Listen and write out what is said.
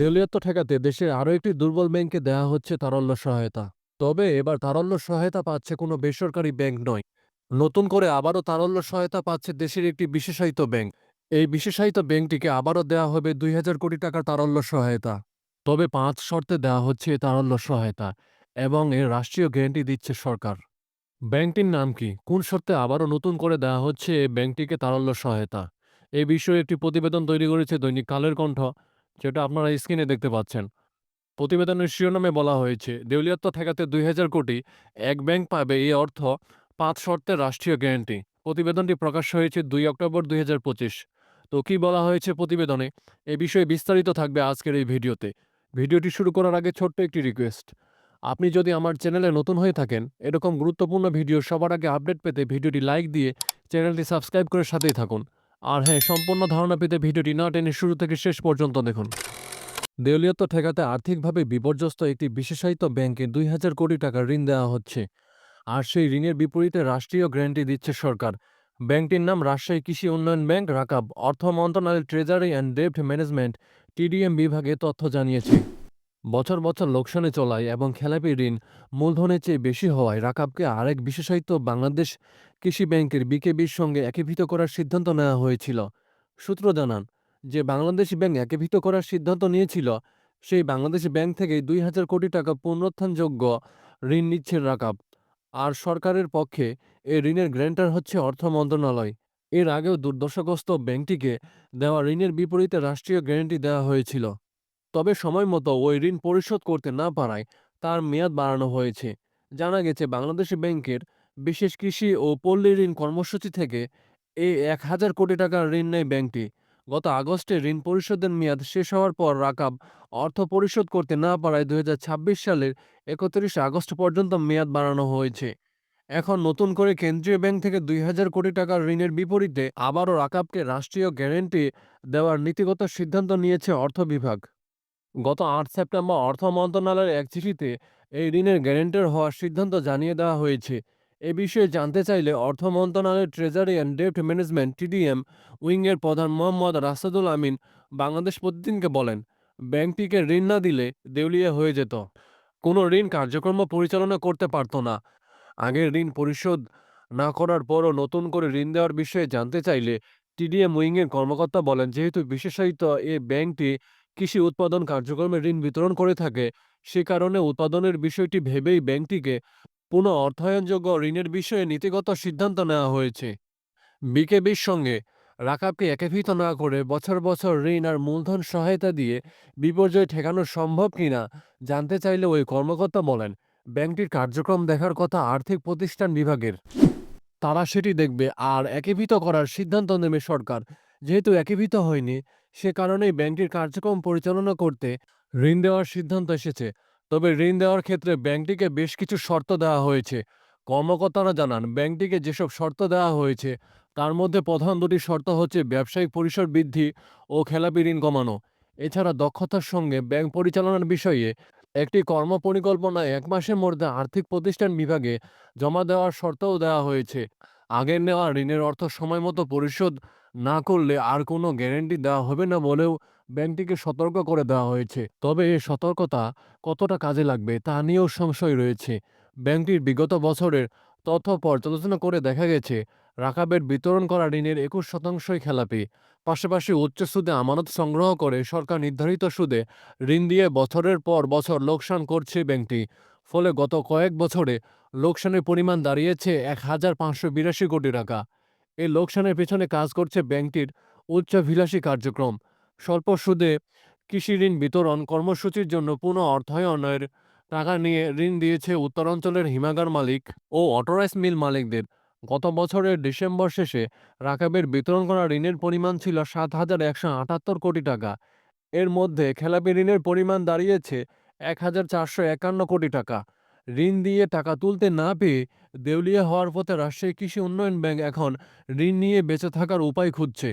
দেউলিয়াত্ব ঠেকাতে দেশের আরও একটি দুর্বল ব্যাংকে দেয়া হচ্ছে তারল্য সহায়তা। তবে এবার তারল্য সহায়তা পাচ্ছে কোনো বেসরকারি ব্যাংক নয়। নতুন করে আবারও তারল্য সহায়তা পাচ্ছে দেশের একটি বিশেষায়িত ব্যাংক। এই বিশেষায়িত ব্যাংকটিকে আবারও দেওয়া হবে দুই হাজার কোটি টাকার তারল্য সহায়তা। তবে পাঁচ শর্তে দেওয়া হচ্ছে এই তারল্য সহায়তা এবং এর রাষ্ট্রীয় গ্যারান্টি দিচ্ছে সরকার। ব্যাংকটির নাম কি? কোন শর্তে আবারও নতুন করে দেওয়া হচ্ছে এই ব্যাংকটিকে তারল্য সহায়তা? এই বিষয়ে একটি প্রতিবেদন তৈরি করেছে দৈনিক কালের কণ্ঠ। যেটা আপনারা স্ক্রিনে দেখতে পাচ্ছেন। প্রতিবেদনের শিরোনামে বলা হয়েছে দেউলিয়াত্ব ঠেকাতে দুই হাজার কোটি, এক ব্যাংক পাবে এই অর্থ পাঁচ শর্তের রাষ্ট্রীয় গ্যারান্টি। প্রতিবেদনটি প্রকাশ হয়েছে দুই অক্টোবর দুই তো কী বলা হয়েছে প্রতিবেদনে? এ বিষয়ে বিস্তারিত থাকবে আজকের এই ভিডিওতে। ভিডিওটি শুরু করার আগে ছোট্ট একটি রিকোয়েস্ট। আপনি যদি আমার চ্যানেলে নতুন হয়ে থাকেন, এরকম গুরুত্বপূর্ণ ভিডিও সবার আগে আপডেট পেতে ভিডিওটি লাইক দিয়ে চ্যানেলটি সাবস্ক্রাইব করে সাথেই থাকুন। আর হ্যাঁ সম্পূর্ণ ধারণা পেতে ভিডিওটি না টেনে শুরু থেকে শেষ পর্যন্ত দেখুন। দেউলিয়ত্ব ঠেকাতে আর্থিকভাবে বিপর্যস্ত একটি বিশেষায়িত ব্যাংকে দুই হাজার কোটি টাকা ঋণ দেওয়া হচ্ছে। আর সেই ঋণের বিপরীতে রাষ্ট্রীয় গ্যারান্টি দিচ্ছে সরকার। ব্যাংকটির নাম রাজশাহী কৃষি উন্নয়ন ব্যাংক, রাকাব। অর্থ মন্ত্রণালয়ের ট্রেজারি অ্যান্ড ডেপ্ট ম্যানেজমেন্ট, টিডিএম বিভাগে তথ্য জানিয়েছে। বছর বছর লোকসানে চলায় এবং খেলাপি ঋণ মূলধনের চেয়ে বেশি হওয়ায় রাকাবকে আরেক বিশেষায়িত বাংলাদেশ কৃষি ব্যাংকের বিকেবির সঙ্গে একীভূত করার সিদ্ধান্ত নেওয়া হয়েছিল। সূত্র জানান যে, বাংলাদেশ ব্যাংক একীভূত করার সিদ্ধান্ত নিয়েছিল। সেই বাংলাদেশ ব্যাংক থেকে দুই হাজার কোটি টাকা পুনরুত্থানযোগ্য ঋণ নিচ্ছে রাকাব। আর সরকারের পক্ষে এ ঋণের গ্র্যান্টার হচ্ছে অর্থ মন্ত্রণালয়। এর আগেও দুর্দশাগ্রস্ত ব্যাংকটিকে দেওয়া ঋণের বিপরীতে রাষ্ট্রীয় গ্যারান্টি দেওয়া হয়েছিল। তবে সময় মতো ওই ঋণ পরিশোধ করতে না পারায় তার মেয়াদ বাড়ানো হয়েছে। জানা গেছে, বাংলাদেশ ব্যাংকের বিশেষ কৃষি ও পল্লী ঋণ কর্মসূচি থেকে এই এক হাজার কোটি টাকার ঋণ নেয় ব্যাংকটি। গত আগস্টে ঋণ পরিশোধের মেয়াদ শেষ হওয়ার পর রাকাব অর্থ পরিশোধ করতে না পারায় দুই হাজার ছাব্বিশ সালের একত্রিশ আগস্ট পর্যন্ত মেয়াদ বাড়ানো হয়েছে। এখন নতুন করে কেন্দ্রীয় ব্যাংক থেকে দুই হাজার কোটি টাকার ঋণের বিপরীতে আবারও রাকাবকে রাষ্ট্রীয় গ্যারান্টি দেওয়ার নীতিগত সিদ্ধান্ত নিয়েছে অর্থ বিভাগ। গত আট সেপ্টেম্বর অর্থ মন্ত্রণালয়ের এক চিঠিতে এই ঋণের গ্যারেন্টার হওয়ার সিদ্ধান্ত জানিয়ে দেওয়া হয়েছে। এ বিষয়ে জানতে চাইলে অর্থ মন্ত্রণালয়ের ট্রেজারি অ্যান্ড ডেপ্ট ম্যানেজমেন্ট টিডিএম উইংয়ের প্রধান মোহাম্মদ রাসাদুল আমিন বাংলাদেশ প্রতিদিনকে বলেন, ব্যাংকটিকে ঋণ না দিলে দেউলিয়া হয়ে যেত। কোনো ঋণ কার্যক্রম পরিচালনা করতে পারত না। আগের ঋণ পরিশোধ না করার পরও নতুন করে ঋণ দেওয়ার বিষয়ে জানতে চাইলে টিডিএম উইংয়ের কর্মকর্তা বলেন, যেহেতু বিশেষায়িত এ ব্যাংকটি কৃষি উৎপাদন কার্যক্রমে ঋণ বিতরণ করে থাকে, সে কারণে উৎপাদনের বিষয়টি ভেবেই ব্যাংকটিকে পুনঃ অর্থায়নযোগ্য ঋণের বিষয়ে নীতিগত সিদ্ধান্ত নেওয়া হয়েছে। বিকেবির সঙ্গে রাকাবকে একীভূত না করে বছর বছর ঋণ আর মূলধন সহায়তা দিয়ে বিপর্যয় ঠেকানো সম্ভব কিনা জানতে চাইলে ওই কর্মকর্তা বলেন, ব্যাংকটির কার্যক্রম দেখার কথা আর্থিক প্রতিষ্ঠান বিভাগের। তারা সেটি দেখবে আর একীভূত করার সিদ্ধান্ত নেবে সরকার। যেহেতু একীভূত হয়নি, সে কারণেই ব্যাংকটির কার্যক্রম পরিচালনা করতে ঋণ দেওয়ার সিদ্ধান্ত এসেছে। তবে ঋণ দেওয়ার ক্ষেত্রে ব্যাংকটিকে বেশ কিছু শর্ত দেওয়া হয়েছে। কর্মকর্তারা জানান, ব্যাংকটিকে যেসব শর্ত দেওয়া হয়েছে, তার মধ্যে প্রধান দুটি শর্ত হচ্ছে ব্যবসায়িক পরিসর বৃদ্ধি ও খেলাপি ঋণ কমানো। এছাড়া দক্ষতার সঙ্গে ব্যাংক পরিচালনার বিষয়ে একটি কর্মপরিকল্পনা এক মাসের মধ্যে আর্থিক প্রতিষ্ঠান বিভাগে জমা দেওয়ার শর্তও দেওয়া হয়েছে। আগের নেওয়া ঋণের অর্থ সময়মতো পরিশোধ না করলে আর কোনো গ্যারেন্টি দেওয়া হবে না বলেও ব্যাংকটিকে সতর্ক করে দেওয়া হয়েছে। তবে এই সতর্কতা কতটা কাজে লাগবে তা নিয়েও সংশয় রয়েছে। ব্যাংকটির বিগত বছরের তথ্য পর্যালোচনা করে দেখা গেছে, রাকাবের বিতরণ করা ঋণের একুশ শতাংশই খেলাপি। পাশাপাশি উচ্চ সুদে আমানত সংগ্রহ করে সরকার নির্ধারিত সুদে ঋণ দিয়ে বছরের পর বছর লোকসান করছে ব্যাংকটি। ফলে গত কয়েক বছরে লোকসানের পরিমাণ দাঁড়িয়েছে এক হাজার পাঁচশো বিরাশি কোটি টাকা। এই লোকসানের পেছনে কাজ করছে ব্যাংকটির উচ্চাভিলাষী কার্যক্রম। স্বল্প সুদে কৃষি ঋণ বিতরণ কর্মসূচির জন্য পুনঃ অর্থায়নের টাকা নিয়ে ঋণ দিয়েছে উত্তরাঞ্চলের হিমাগার মালিক ও অটোরাইস মিল মালিকদের। গত বছরের ডিসেম্বর শেষে রাকাবের বিতরণ করা ঋণের পরিমাণ ছিল সাত হাজার একশো আটাত্তর কোটি টাকা। এর মধ্যে খেলাপি ঋণের পরিমাণ দাঁড়িয়েছে এক হাজার চারশো একান্ন কোটি টাকা। ঋণ দিয়ে টাকা তুলতে না পেয়ে দেউলিয়া হওয়ার পথে রাজশাহী কৃষি উন্নয়ন ব্যাংক এখন ঋণ নিয়ে বেঁচে থাকার উপায় খুঁজছে।